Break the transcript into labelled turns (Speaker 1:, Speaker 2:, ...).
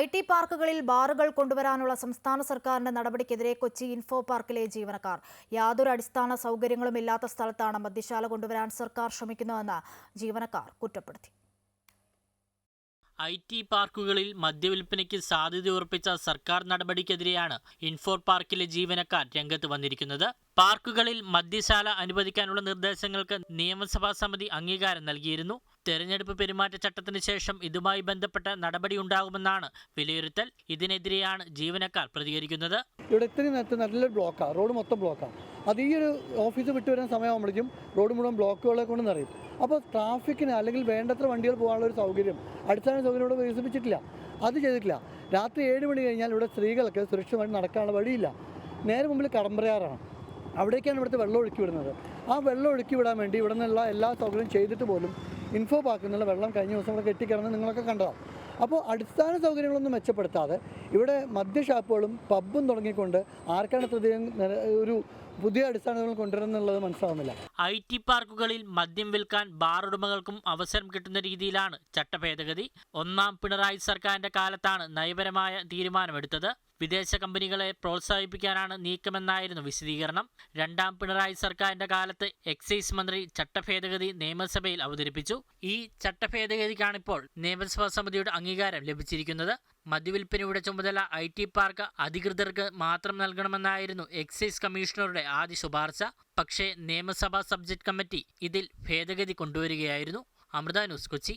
Speaker 1: I T പാർക്കുകളിൽ ബാറുകൾ കൊണ്ടുവരാനുള്ള സംസ്ഥാന സർക്കാരിന്റെ നടപടിക്കെതിരെ കൊച്ചി ഇൻഫോ പാർക്കിലെ ജീവനക്കാർ. യാതൊരു അടിസ്ഥാന സൗകര്യങ്ങളും ഇല്ലാത്ത സ്ഥലത്താണ് മദ്യശാല കൊണ്ടുവരാൻ സർക്കാർ ശ്രമിക്കുന്നതെന്ന് ജീവനക്കാർ കുറ്റപ്പെടുത്തി.
Speaker 2: ഐ ടി പാർക്കുകളിൽ മദ്യവിൽപ്പനയ്ക്ക് സാധ്യതയുറപ്പിച്ച സർക്കാർ നടപടിക്കെതിരെയാണ് ഇൻഫോർ പാർക്കിലെ ജീവനക്കാർ രംഗത്ത് വന്നിരിക്കുന്നത്. പാർക്കുകളിൽ മദ്യശാല അനുവദിക്കാനുള്ള നിർദ്ദേശങ്ങൾക്ക് നിയമസഭാ സമിതി അംഗീകാരം നൽകിയിരുന്നു. തെരഞ്ഞെടുപ്പ് പെരുമാറ്റച്ചട്ടത്തിന് ശേഷം ഇതുമായി ബന്ധപ്പെട്ട നടപടിയുണ്ടാകുമെന്നാണ് വിലയിരുത്തൽ. ഇതിനെതിരെയാണ് ജീവനക്കാർ പ്രതികരിക്കുന്നത്.
Speaker 3: ഇവിടെ ഇത്രയും നേരത്തെ നല്ല ബ്ലോക്കാണ് റോഡ് മൊത്തം ബ്ലോക്കാണ് അത് ഈ ഒരു ഓഫീസ് വിട്ടു വരുന്ന സമയമാകുമ്പോഴേക്കും റോഡ് മുഴുവൻ ബ്ലോക്കുകളെ കൊണ്ട് നിറയും. അപ്പോൾ ട്രാഫിക്കിന് അല്ലെങ്കിൽ വേണ്ടത്ര വണ്ടികൾ പോകാനുള്ള ഒരു സൗകര്യം അടിസ്ഥാന സൗകര്യം ഇവിടെ വികസിപ്പിച്ചിട്ടില്ല. അത് ചെയ്തിട്ടില്ല. രാത്രി ഏഴ് മണി കഴിഞ്ഞാൽ ഇവിടെ സ്ത്രീകൾക്ക് സുരക്ഷിതമായിട്ട് നടക്കാനുള്ള വഴിയില്ല. നേരെ മുമ്പിൽ കടമ്പറയാറാണ് അവിടേക്കാണ് ഇവിടുത്തെ വെള്ളം ഒഴുക്കി വിടുന്നത്. ആ വെള്ളം ഒഴുക്കി വിടാൻ വേണ്ടി ഇവിടെ നിന്നുള്ള എല്ലാ സൗകര്യവും ചെയ്തിട്ട് പോലും ഇൻഫോ പാർക്കിൽ നിന്നുള്ള വെള്ളം കഴിഞ്ഞ ദിവസം ഇവിടെ കെട്ടിക്കിടന്ന് നിങ്ങളൊക്കെ കണ്ടതാണ് അപ്പോൾ അടിസ്ഥാന സൗകര്യങ്ങളൊന്നും മെച്ചപ്പെടുത്താതെ ഇവിടെ മദ്യഷാപ്പുകളും പബ്ബും തുടങ്ങിക്കൊണ്ട് ആർക്കാണ് ഒരു പുതിയ അടിസ്ഥാനങ്ങൾ കൊണ്ടുവരുന്നുള്ളത് മനസ്സിലാവുന്നില്ല.
Speaker 2: ഐ ടി പാർക്കുകളിൽ മദ്യം വിൽക്കാൻ ബാർ ഉടമകൾക്കും അവസരം കിട്ടുന്ന രീതിയിലാണ് ചട്ടഭേദഗതി. ഒന്നാം പിണറായി സർക്കാരിന്റെ കാലത്താണ് നയപരമായ തീരുമാനമെടുത്തത്. വിദേശ കമ്പനികളെ പ്രോത്സാഹിപ്പിക്കാനാണ് നീക്കമെന്നായിരുന്നു വിശദീകരണം. രണ്ടാം പിണറായി സർക്കാരിന്റെ കാലത്ത് എക്സൈസ് മന്ത്രി ചട്ടഭേദഗതി നിയമസഭയിൽ അവതരിപ്പിച്ചു. ഈ ചട്ടഭേദഗതിക്കാണിപ്പോൾ നിയമസഭാ സമിതിയുടെ അംഗീകാരം ലഭിച്ചിരിക്കുന്നത്. മദ്യവിൽപ്പനയുടെ ചുമതല ഐ ടി പാർക്ക് അധികൃതർക്ക് മാത്രം നൽകണമെന്നായിരുന്നു എക്സൈസ് കമ്മീഷണറുടെ ആദ്യ ശുപാർശ. പക്ഷേ നിയമസഭാ സബ്ജക്ട് കമ്മിറ്റി ഇതിൽ ഭേദഗതി കൊണ്ടുവരികയായിരുന്നു. അമൃത ന്യൂസ് കൊച്ചി.